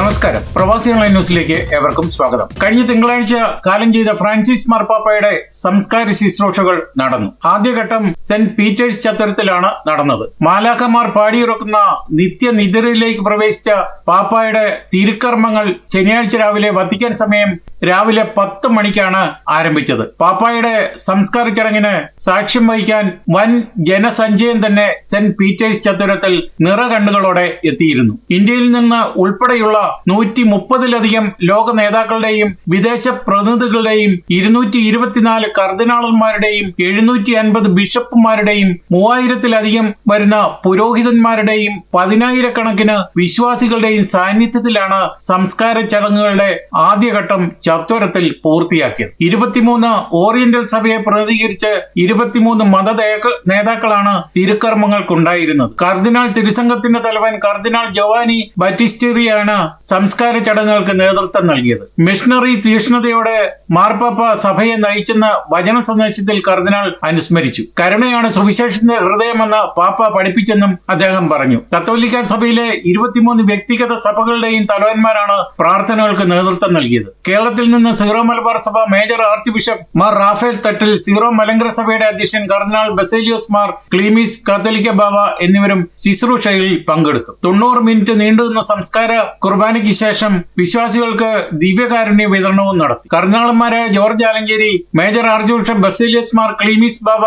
നമസ്കാരം. പ്രവാസി ഓൺലൈൻ ന്യൂസിലേക്ക് ഏവർക്കും സ്വാഗതം. കഴിഞ്ഞ തിങ്കളാഴ്ച കാലം ചെയ്ത ഫ്രാൻസിസ് മാർപ്പാപ്പയുടെ സംസ്കാര ശുശ്രൂഷകൾ നടന്നു. ആദ്യഘട്ടം സെന്റ് പീറ്റേഴ്സ് ചത്തരത്തിലാണ് നടന്നത്. മാലാഖമാർ പാടിയിറക്കുന്ന നിത്യനിദ്രയിലേക്ക് പ്രവേശിച്ച പാപ്പായുടെ തിരുക്കർമ്മങ്ങൾ ശനിയാഴ്ച രാവിലെ വത്തിക്കാൻ സമയം രാവിലെ പത്ത് മണിക്കാണ് ആരംഭിച്ചത്. പാപ്പായുടെ സംസ്കാര ചടങ്ങിന് സാക്ഷ്യം വഹിക്കാൻ വൻ ജനസഞ്ചയം തന്നെ സെന്റ് പീറ്റേഴ്സ് ചത്തുരത്തിൽ നിറകണ്ണുകളോടെ എത്തിയിരുന്നു. ഇന്ത്യയിൽ നിന്ന് ഉൾപ്പെടെയുള്ള നൂറ്റി മുപ്പതിലധികം ലോക നേതാക്കളുടെയും വിദേശ പ്രതിനിധികളുടെയും ഇരുന്നൂറ്റി ഇരുപത്തിനാല് കർദിനാളന്മാരുടെയും എഴുന്നൂറ്റി അൻപത് ബിഷപ്പുമാരുടെയും മൂവായിരത്തിലധികം വരുന്ന പുരോഹിതന്മാരുടെയും പതിനായിരക്കണക്കിന് വിശ്വാസികളുടെയും സാന്നിധ്യത്തിലാണ് സംസ്കാര ചടങ്ങുകളുടെ ആദ്യഘട്ടം ചത്വരത്തിൽ പൂർത്തിയാക്കിയത്. ഇരുപത്തിമൂന്ന് ഓറിയന്റൽ സഭയെ പ്രതിനിധീകരിച്ച് ഇരുപത്തിമൂന്ന് മത നേതാക്കളാണ് തിരുക്കർമ്മങ്ങൾക്കുണ്ടായിരുന്നത്. കർദിനാൾ തിരുസംഘത്തിന്റെ തലവൻ കർദിനാൾ ജോവാനി ബറ്റിസ്റ്റേറിയാണ് സംസ്കാര ചടങ്ങുകൾക്ക് നേതൃത്വം നൽകിയത്. മിഷണറി തീഷ്ണതയോടെ മാർപ്പാപ്പ സഭയെ നയിച്ചെന്ന വചന സന്ദേശത്തിൽ കർദിനാൾ അനുസ്മരിച്ചു. കരുണയാണ് സുവിശേഷത്തിന്റെ ഹൃദയമെന്ന് പാപ്പ പഠിപ്പിച്ചെന്നും അദ്ദേഹം പറഞ്ഞു. കത്തോലിക്ക സഭയിലെ ഇരുപത്തിമൂന്ന് വ്യക്തിഗത സഭകളുടെയും തലവന്മാരാണ് പ്രാർത്ഥനകൾക്ക് നേതൃത്വം നൽകിയത്. കേരളത്തിൽ നിന്ന് സീറോ മലബാർ സഭ major archbishop Mar Raphael Thattil Syro Malankara സഭയുടെ അധ്യക്ഷൻ കർദിനാൾ ബസേലിയോസ് മാർ ക്ലീമിസ് കാത്തോലിക്ക ബാബ എന്നിവരും ശുശ്രൂഷയിൽ പങ്കെടുത്തു. തൊണ്ണൂറ് മിനിറ്റ് നീണ്ടുനിന്ന സംസ്കാര കുർബാനയ്ക്ക് ശേഷം വിശ്വാസികൾക്ക് ദിവ്യകാരുണ്യ വിതരണവും നടത്തി. കർദിനാളന്മാരായ George Alencherry major archbishop Baselios Mar Cleemis Bava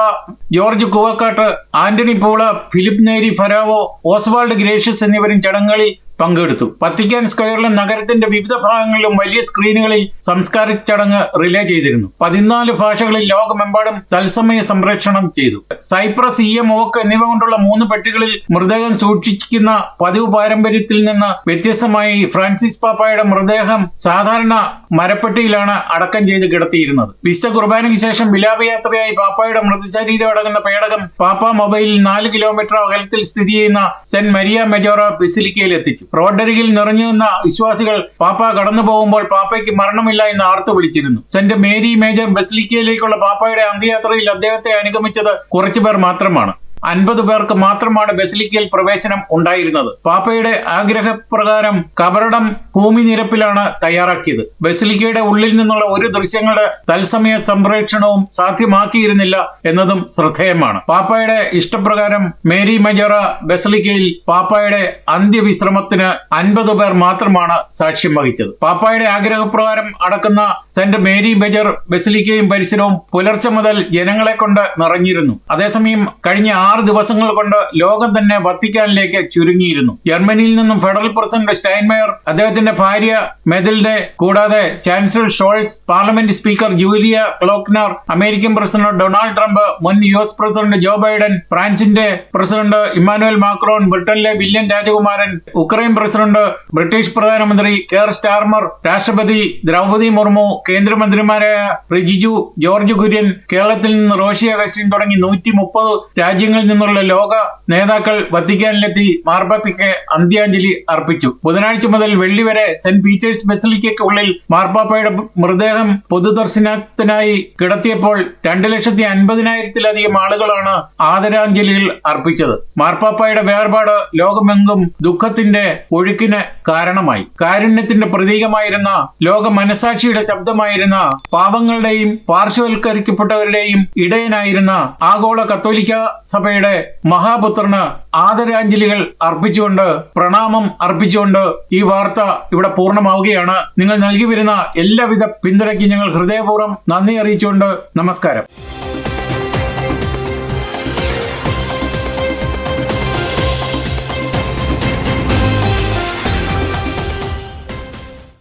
George Koovakad Anthony Poola Philip Neri Farawo Oswald gracious എന്നിവരും ചടങ്ങുകളിൽ പങ്കെടുത്തു. വത്തിക്കാൻ സ്ക്വയറിലും നഗരത്തിന്റെ വിവിധ ഭാഗങ്ങളിലും വലിയ സ്ക്രീനുകളിൽ സംസ്കാര ചടങ്ങ് റിലേ ചെയ്തിരുന്നു. പതിനാല് ഭാഷകളിൽ ലോകമെമ്പാടും തത്സമയ സംപ്രേക്ഷണം ചെയ്തു. സൈപ്രസ് ഇ എം ഓക്ക് എന്നിവ കൊണ്ടുള്ള മൂന്ന് പെട്ടികളിൽ മൃതദേഹം സൂക്ഷിക്കുന്ന പതിവ് പാരമ്പര്യത്തിൽ നിന്ന് വ്യത്യസ്തമായി ഫ്രാൻസിസ് പാപ്പായുടെ മൃതദേഹം സാധാരണ മരപ്പെട്ടിയിലാണ് അടക്കം ചെയ്ത് കിടത്തിയിരുന്നത്. വിശുദ്ധ കുർബാനയ്ക്ക് ശേഷം വിലാപയാത്രയായി പാപ്പായുടെ മൃതശരീരം അടങ്ങുന്ന പേടകം പാപ്പ മൊബൈലിൽ നാല് കിലോമീറ്റർ അകലത്തിൽ സ്ഥിതി ചെയ്യുന്ന സെന്റ് മരിയ മെജോറ ബിസിലിക്കയിൽ എത്തിച്ചു റോഡരികിൽ നിറഞ്ഞു നിന്ന വിശ്വാസികൾ പാപ്പ കടന്നു പോകുമ്പോൾ പാപ്പയ്ക്ക് മരണമില്ല എന്ന് ആർത്തു വിളിച്ചിരുന്നു. സെന്റ് മേരി മേജർ ബസ്ലിക്കയിലേക്കുള്ള പാപ്പയുടെ അന്ത്യയാത്രയിൽ അദ്ദേഹത്തെ അനുഗമിച്ചത് കുറച്ചുപേർ മാത്രമാണ്. അൻപത് പേർക്ക് മാത്രമാണ് ബസിലിക്കയിൽ പ്രവേശനം ഉണ്ടായിരുന്നത്. പാപ്പയുടെ ആഗ്രഹപ്രകാരം കബറടം ഭൂമി നിരപ്പിലാണ് തയ്യാറാക്കിയത്. ബസിലിക്കയുടെ ഉള്ളിൽ നിന്നുള്ള ഒരു ദൃശ്യങ്ങളുടെ തത്സമയ സംപ്രേക്ഷണവും സാധ്യമാക്കിയിരുന്നില്ല എന്നതും ശ്രദ്ധേയമാണ്. പാപ്പയുടെ ഇഷ്ടപ്രകാരം മേരി മജോറ ബസിലിക്കയിൽ പാപ്പയുടെ അന്ത്യവിശ്രമത്തിന് അൻപത് പേർ മാത്രമാണ് സാക്ഷ്യം വഹിച്ചത്. പാപ്പയുടെ ആഗ്രഹപ്രകാരം അടക്കുന്ന സെന്റ് മേരി ബജർ ബസിലിക്കയും പരിസരവും പുലർച്ചെ മുതൽ ജനങ്ങളെ കൊണ്ട് നിറഞ്ഞിരുന്നു. അതേസമയം കഴിഞ്ഞ ആറ് ദിവസങ്ങൾ കൊണ്ട് ലോകം തന്നെ വത്തിക്കാനിലേക്ക് ചുരുങ്ങിയിരുന്നു. ജർമ്മനിയിൽ നിന്നും ഫെഡറൽ പ്രസിഡന്റ് സ്റ്റൈൻമയർ അദ്ദേഹത്തിന്റെ ഭാര്യ മെതിൽഡെ കൂടാതെ chancellor Scholz parliament speaker Julia Klöckner American president Donald Trump മുൻ U S president Joe Biden ഫ്രാൻസിന്റെ പ്രസിഡന്റ് ഇമ്മാനുവൽ മാക്രോൺ ബ്രിട്ടനിലെ വില്യം രാജകുമാരൻ ഉക്രൈൻ പ്രസിഡന്റ് ബ്രിട്ടീഷ് പ്രധാനമന്ത്രി കെയർ സ്റ്റാർമർ രാഷ്ട്രപതി ദ്രൗപതി മുർമു കേന്ദ്രമന്ത്രിമാരായ റിജിജു ജോർജ് കുര്യൻ കേരളത്തിൽ നിന്ന് റോഷി അഗസ്റ്റിൻ തുടങ്ങി നൂറ്റി മുപ്പത് നിന്നുള്ള ലോക നേതാക്കൾ വത്തിക്കാനിലെത്തി മാർപ്പാപ്പയ്ക്ക് അന്ത്യാഞ്ജലി അർപ്പിച്ചു. ബുധനാഴ്ച മുതൽ വെള്ളി വരെ സെന്റ് പീറ്റേഴ്സ് ബസിലിക്കയ്ക്ക് ഉള്ളിൽ മാർപ്പാപ്പയുടെ മൃതദേഹം പൊതുദർശനത്തിനായി കിടത്തിയപ്പോൾ രണ്ട് ലക്ഷത്തി അൻപതിനായിരത്തിലധികം ആളുകളാണ് ആദരാഞ്ജലികൾ അർപ്പിച്ചത്. മാർപ്പാപ്പയുടെ വേർപാട് ലോകമെങ്കും ദുഃഖത്തിന്റെ ഒഴുക്കിന് കാരണമായി. കാരുണ്യത്തിന്റെ പ്രതീകമായിരുന്ന ലോക മനസാക്ഷിയുടെ ശബ്ദമായിരുന്ന പാവങ്ങളുടെയും പാർശ്വവൽക്കരിക്കപ്പെട്ടവരുടെയും ഇടയനായിരുന്ന ആഗോള കത്തോലിക്ക സഭയുടെ മഹാപുത്രന് ആദരാഞ്ജലികൾ അർപ്പിച്ചുകൊണ്ട് പ്രണാമം അർപ്പിച്ചുകൊണ്ട് ഈ വാർത്ത ഇവിടെ പൂർണമാവുകയാണ്. നിങ്ങൾ നൽകി വരുന്ന എല്ലാവിധ പിന്തുണയ്ക്കും ഞങ്ങൾ ഹൃദയപൂർവം നന്ദി അറിയിച്ചുകൊണ്ട് നമസ്കാരം.